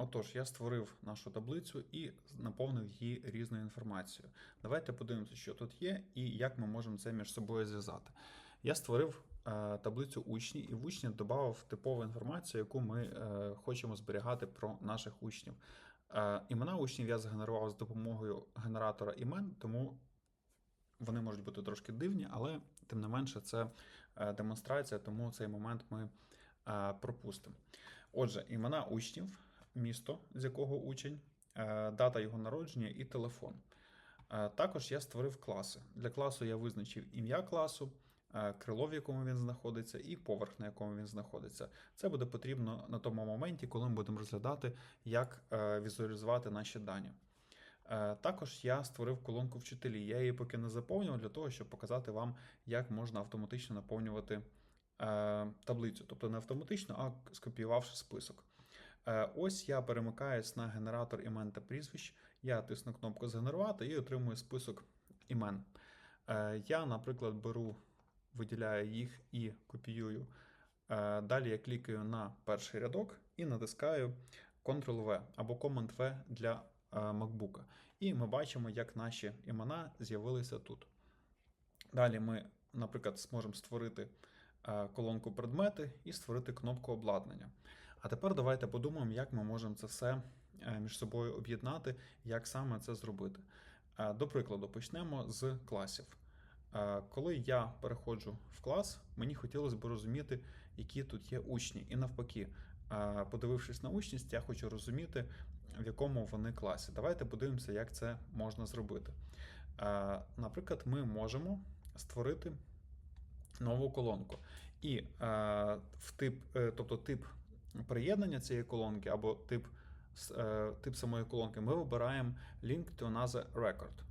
Отож, я створив нашу таблицю і наповнив її різною інформацією. Давайте подивимося, що тут є і як ми можемо це між собою зв'язати. Я створив е, таблицю учні і в учні додав типову інформацію, яку ми е, хочемо зберігати про наших учнів. Е, імена учнів я згенерував з допомогою генератора імен, тому вони можуть бути трошки дивні, але тим не менше це демонстрація, тому цей момент ми пропустимо. Отже, імена учнів, місто, з якого учень, е, дата його народження і телефон. Е, Також я створив класи. Для класу я визначив ім'я класу, е, крило, в якому він знаходиться, і поверх, на якому він знаходиться. Це буде потрібно на тому моменті, коли ми будемо розглядати, як візуалізувати наші дані. Також я створив колонку вчителі. Я її поки не заповнював для того, щоб показати вам, як можна автоматично наповнювати таблицю. Тобто не автоматично, а скопіювавши список. Е, Ось я перемикаюсь на генератор імен та прізвищ. Я тисну кнопку Згенерувати і отримую список імен. Е, Я, наприклад, беру, виділяю їх і копіюю. Е, Далі я клікаю на перший рядок і натискаю Ctrl-V або Command-V для MacBook. І ми бачимо, як наші імена з'явилися тут. Далі ми, наприклад, зможемо створити колонку предмети і створити кнопку обладнання. А тепер давайте подумаємо, як ми можемо це все е, між собою об'єднати, як саме це зробити. Е, До прикладу, почнемо з класів. Е, Коли я переходжу в клас, мені хотілося б розуміти, які тут є учні. І навпаки, подивившись на учність, я хочу розуміти, в якому вони класі. Давайте подивимося, як це можна зробити. Наприклад, ми можемо створити нову колонку. І в тип, тобто тип приєднання цієї колонки або тип, е, тип самої колонки, ми вибираємо Link to another record.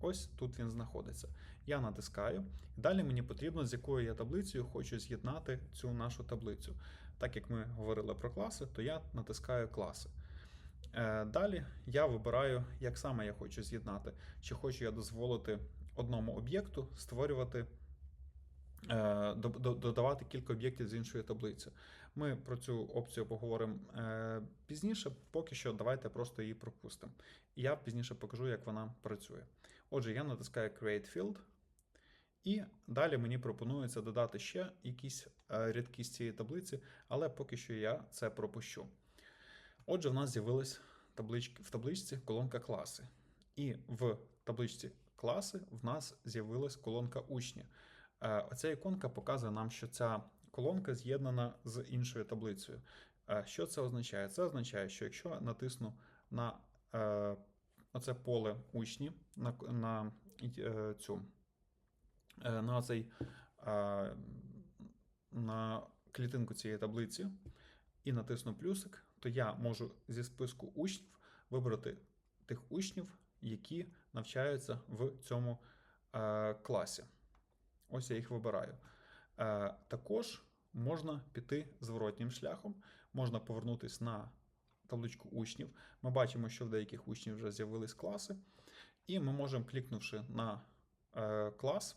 Ось тут він знаходиться. Я натискаю. Далі мені потрібно, з якою я таблицею хочу з'єднати цю нашу таблицю. Так як ми говорили про класи, то я натискаю класи. Е, Далі я вибираю, як саме я хочу з'єднати. Чи хочу я дозволити одному об'єкту створювати, додавати кілька об'єктів з іншої таблиці. Ми про цю опцію поговоримо е, пізніше, поки що давайте просто її пропустимо. Я пізніше покажу, як вона працює. Отже, я натискаю Create Field. І далі мені пропонується додати ще якісь е, рядки з цієї таблиці, але поки що я це пропущу. Отже, в нас з'явилась в табличці колонка класи. І в табличці класи в нас з'явилась колонка учні. Е, Оця іконка показує нам, що ця колонка з'єднана з іншою таблицею. Е, Що це означає? Це означає, що якщо натисну на е, оце поле учні, на, на е, цю е, на цей е, на клітинку цієї таблиці і натисну плюсик, то я можу зі списку учнів вибрати тих учнів, які навчаються в цьому е, класі. Ось я їх вибираю. Е, також можна піти зворотнім шляхом, можна повернутися на табличку учнів. Ми бачимо, що в деяких учнів вже з'явились класи, і ми можемо, клікнувши на е, клас,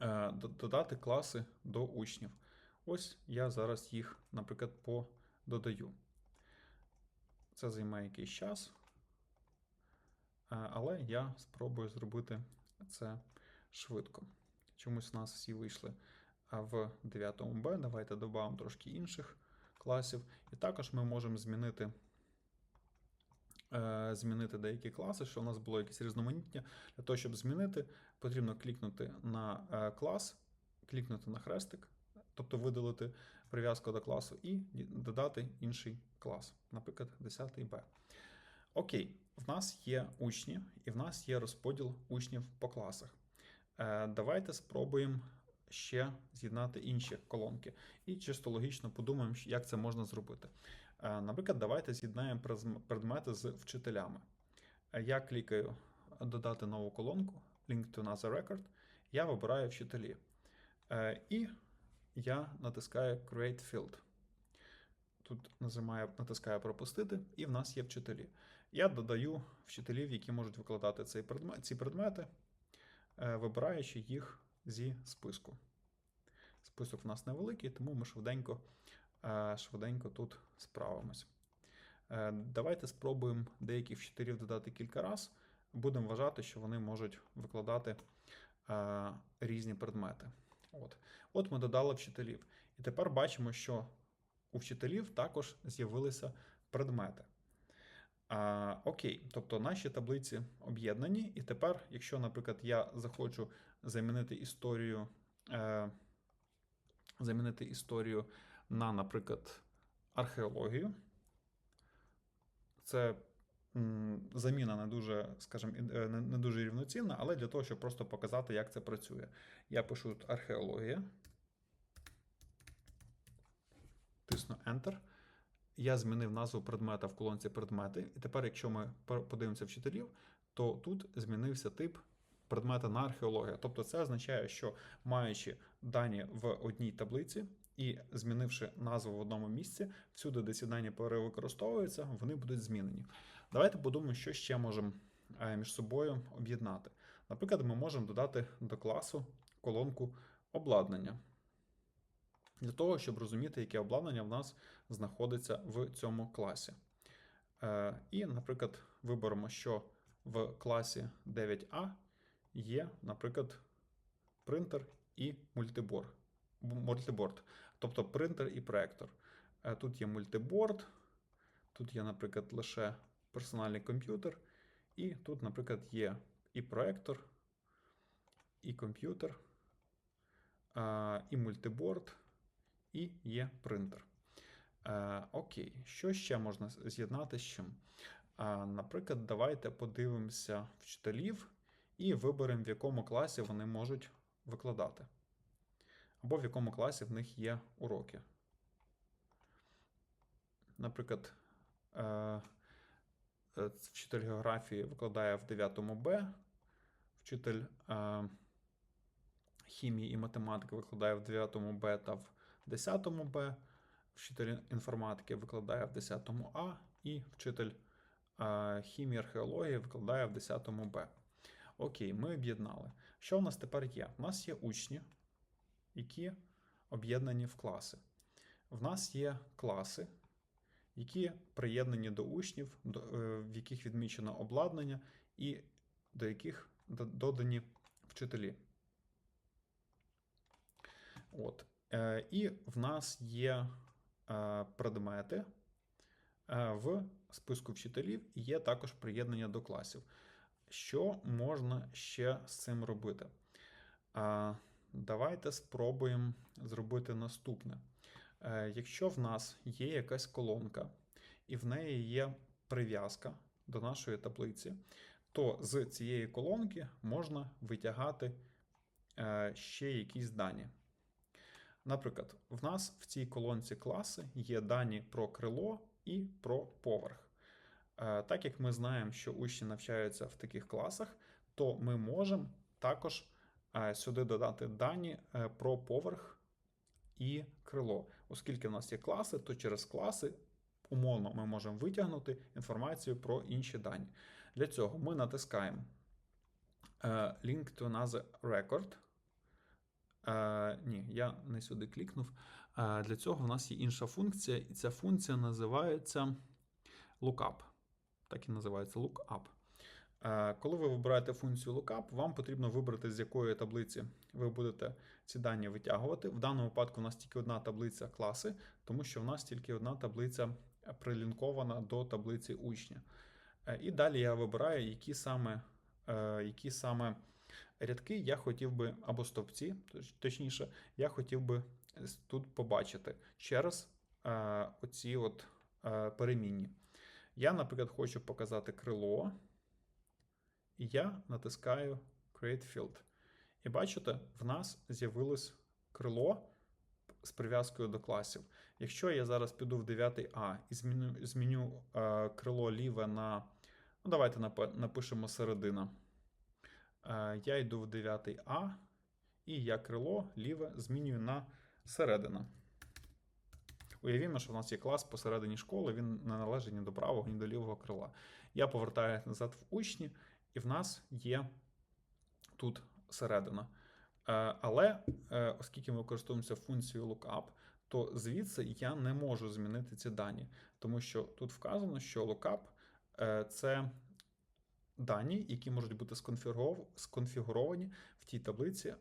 е, додати класи до учнів. Ось я зараз їх, наприклад, пододаю. Це займає якийсь час, але я спробую зробити це швидко. Чомусь у нас всі вийшли в 9 Б. Давайте додамо трошки інших класів. І також ми можемо змінити, е, змінити деякі класи, що у нас було якесь різноманіття. Для того, щоб змінити, потрібно клікнути на е, клас, клікнути на хрестик, тобто видалити прив'язку до класу, і додати інший клас, наприклад, 10 Б. Окей, в нас є учні, і в нас є розподіл учнів по класах. Е, Давайте спробуємо ще з'єднати інші колонки. І чисто логічно подумаємо, як це можна зробити. Е, Наприклад, давайте з'єднаємо предмети з вчителями. Е, Я клікаю додати нову колонку, Link to another record. Я вибираю вчителі. І я натискаю Create Field. Тут нажимаю, натискаю пропустити, і в нас є вчителі. Я додаю вчителів, які можуть викладати цей предмет, ці предмети, вибираючи їх зі списку. Список в нас невеликий, тому ми швиденько, е, швиденько тут справимось. Е, Давайте спробуємо деяких вчителів додати кілька разів. Будемо вважати, що вони можуть викладати е, різні предмети. От. От ми додали вчителів. І тепер бачимо, що у вчителів також з'явилися предмети. А, окей, тобто наші таблиці об'єднані, і тепер, якщо, наприклад, я захочу замінити історію, е, замінити історію на, наприклад, археологію, це м, заміна не дуже, скажімо, е, не, не дуже рівноцінна, але для того, щоб просто показати, як це працює. Я пишу тут археологія. Тисну Enter. Я змінив назву предмета в колонці предмети. І тепер, якщо ми подивимося вчителів, то тут змінився тип предмета на археологія. Тобто це означає, що маючи дані в одній таблиці і змінивши назву в одному місці, всюди, де ці дані перевикористовуються, вони будуть змінені. Давайте подумаємо, що ще можемо е, між собою об'єднати. Наприклад, ми можемо додати до класу колонку обладнання. Для того, щоб розуміти, яке обладнання в нас знаходиться в цьому класі. Е, І, наприклад, виберемо, що в класі 9А є, наприклад, принтер і мультибор, мультиборд, тобто принтер і проектор. Е, Тут є мультиборд, тут є, наприклад, лише персональний комп'ютер, і тут, наприклад, є і проектор, і комп'ютер, е, і мультиборд, і є принтер. Е, окей, що ще можна з'єднати з чим? Е, наприклад, давайте подивимося вчителів і виберемо, в якому класі вони можуть викладати. Або в якому класі в них є уроки. Наприклад, е, вчитель географії викладає в 9 Б, вчитель хімії і математики викладає в 9 Б та в 10 Б, вчитель інформатики викладає в 10 А, і вчитель е, хімії археології викладає в 10 Б. Окей, ми об'єднали. Що в нас тепер є? У нас є учні, які об'єднані в класи. В нас є класи, які приєднані до учнів, е, в яких відмічено обладнання, і до яких додані вчителі. От. Е, і в нас є предмети е, в списку вчителів, є також приєднання до класів. Що можна ще з цим робити? Давайте спробуємо зробити наступне. Е, якщо в нас є якась колонка, і в неї є прив'язка до нашої таблиці, то з цієї колонки можна витягати е, ще якісь дані. Наприклад, в нас в цій колонці класи є дані про крило і про поверх. Е, Так як ми знаємо, що учні навчаються в таких класах, то ми можемо також е, сюди додати дані е, про поверх і крило. Оскільки в нас є класи, то через класи умовно ми можемо витягнути інформацію про інші дані. Для цього ми натискаємо Link to another record. Е, ні, я не сюди клікнув. Е, для цього в нас є інша функція, і ця функція називається lookup. Так і називається lookup. Е, коли ви вибираєте функцію lookup, вам потрібно вибрати, з якої таблиці ви будете ці дані витягувати. В даному випадку у нас тільки одна таблиця класи, тому що в нас тільки одна таблиця прилінкована до таблиці учня. Е, і далі я вибираю, які саме, е, які саме рядки я хотів би, або стовпці, точніше, я хотів би тут побачити через е, оці от е, перемінні. Я, наприклад, хочу показати крило, і я натискаю Create Field. І бачите, в нас з'явилось крило з прив'язкою до класів. Якщо я зараз піду в 9 А і зміню, зміню е, крило ліве на. Ну, давайте напишемо середина. Е, я йду в 9 А, і я крило ліве змінюю на середина. Уявімо, що в нас є клас посередині школи, він не належить ні до правого, ні до лівого крила. Я повертаю назад в учні, і в нас є тут середина. Е, Але е, оскільки ми використовуємося функцією lookup, то звідси я не можу змінити ці дані, тому що тут вказано, що lookup це дані, які можуть бути сконфігуров- сконфігуровані в тій таблиці, е,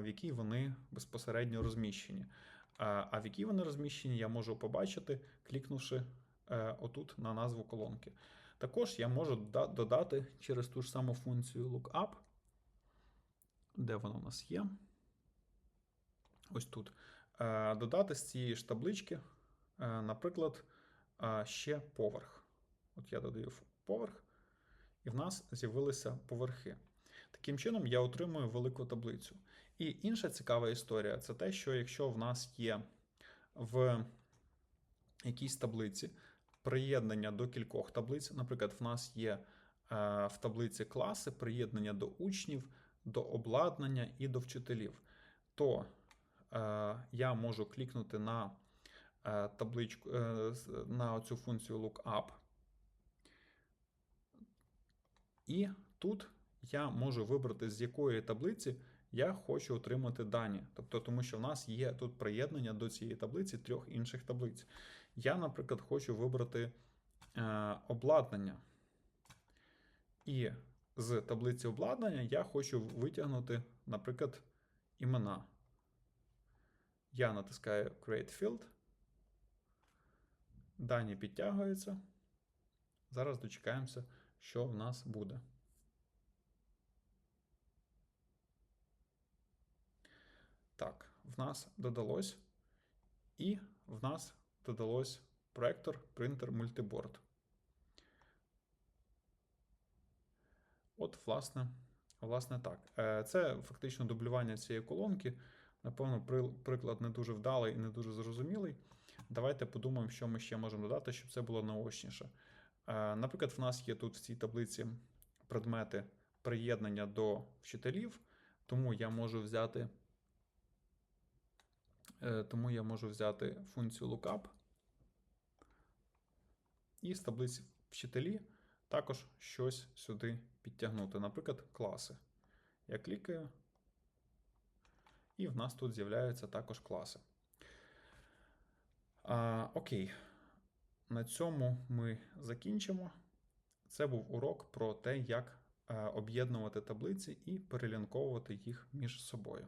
в якій вони безпосередньо розміщені. А а в якій вони розміщені, я можу побачити, клікнувши е, отут на назву колонки. Також я можу додати через ту ж саму функцію lookup, де вона у нас є. Ось тут. Е, Додати з цієї ж таблички, е, наприклад, е, ще поверх. От я додаю поверх, і в нас з'явилися поверхи. Таким чином, я отримую велику таблицю. І інша цікава історія це те, що якщо в нас є в якійсь таблиці приєднання до кількох таблиць, наприклад, в нас є е, в таблиці класи приєднання до учнів, до обладнання і до вчителів, то е, я можу клікнути на е, табличку на цю функцію lookup. І тут я можу вибрати, з якої таблиці я хочу отримати дані. Тобто, тому що в нас є тут приєднання до цієї таблиці трьох інших таблиць. Я, наприклад, хочу вибрати е, обладнання. І з таблиці обладнання я хочу витягнути, наприклад, імена. Я натискаю Create Field. Дані підтягуються. Зараз дочекаємося, що в нас буде. Так, в нас додалось, і в нас додалось проектор, принтер, мультиборд. От, власне, власне так. Е, Це фактично дублювання цієї колонки. Напевно, приклад не дуже вдалий і не дуже зрозумілий. Давайте подумаємо, що ми ще можемо додати, щоб це було наочніше. Е, Наприклад, в нас є тут в цій таблиці предмети приєднання до вчителів, тому я можу взяти, е, тому я можу взяти функцію lookup і з таблиці вчителі також щось сюди підтягнути, наприклад, класи. Я клікаю, і в нас тут з'являються також класи. А, окей. На цьому ми закінчимо. Це був урок про те, як е, об'єднувати таблиці і перелінковувати їх між собою.